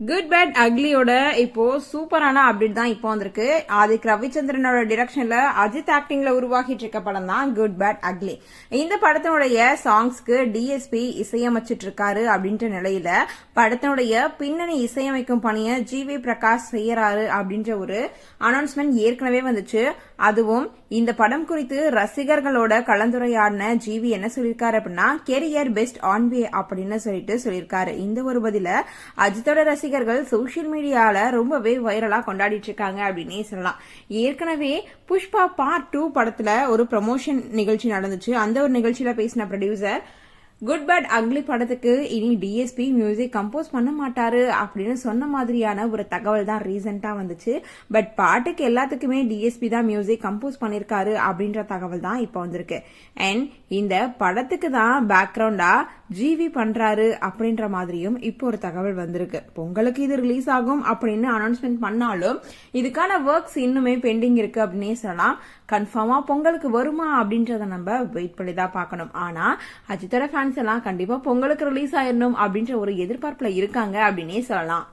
Good bad அக்லியோட இப்போ சூப்பரான update தான் இப்போ வந்திருக்கு. ஆதிக் ரவிச்சந்திரனோட டிரெக்ஷன்ல அஜித் ஆக்டிங்ல உருவாகிட்டு இருக்க படம் தான் குட் பேட் அக்லி இந்த படத்தினுடைய சாங்ஸ்க்கு டிஎஸ்பி இசையமைச்சிட்டு இருக்காரு அப்படின்ற நிலையில படத்தினுடைய பின்னணி இசையமைக்கும் பணியை ஜி வி பிரகாஷ் செய்யறாரு அப்படின்ற ஒரு அனௌன்ஸ்மெண்ட் ஏற்கனவே வந்துச்சு. அதுவும் இந்த படம் குறித்து ரசிகர்களோட கலந்துரையாடின ஜிவி என்ன சொல்லியிருக்காரு அப்படின்னா கெரியர் பெஸ்ட் ஆன்வே அப்படின்னு சொல்லிட்டு சொல்லியிருக்காரு. இந்த ஒரு பதில அஜித்தோட ரசிகர்கள் சோசியல் மீடியாவில் ரொம்பவே வைரலாக கொண்டாடிட்டு இருக்காங்க அப்படின்னே சொல்லலாம். ஏற்கனவே புஷ்பா பார்ட் டூ படத்தில் ஒரு ப்ரமோஷன் நிகழ்ச்சி நடந்துச்சு. அந்த ஒரு நிகழ்ச்சியில் பேசின ப்ரொடியூசர் குட் பட் அக்லி படத்துக்கு இனி டிஎஸ்பி மியூசிக் கம்போஸ் பண்ண மாட்டாரு அப்படின்னு சொன்ன மாதிரியான ஒரு தகவல் தான் ரீசெண்டாக வந்துச்சு. பட் பாட்டுக்கு எல்லாத்துக்குமே டிஎஸ்பி தான் மியூசிக் கம்போஸ் பண்ணியிருக்காரு அப்படின்ற தகவல் தான் இப்போ வந்திருக்கு. அண்ட் இந்த படத்துக்கு தான் பேக்ரவுண்டா ஜிவி பண்றாரு அப்படின்ற மாதிரியும் இப்போ ஒரு தகவல் வந்திருக்கு. பொங்கலுக்கு இது ரிலீஸ் ஆகும் அப்படின்னு அனௌன்ஸ்மெண்ட் பண்ணாலும் இதுக்கான ஒர்க்ஸ் இன்னுமே பெண்டிங் இருக்கு அப்படின்னே சொல்லலாம். கன்ஃபார்மா பொங்கலுக்கு வருமா அப்படின்றத நம்ம வெயிட் பண்ணி தான் பார்க்கணும். ஆனா அஜித்தோட ஃபேன்ஸ் எல்லாம் கண்டிப்பா பொங்கலுக்கு ரிலீஸ் ஆயிடணும் அப்படின்ற ஒரு எதிர்பார்ப்புல இருக்காங்க அப்படின்னே சொல்லலாம்.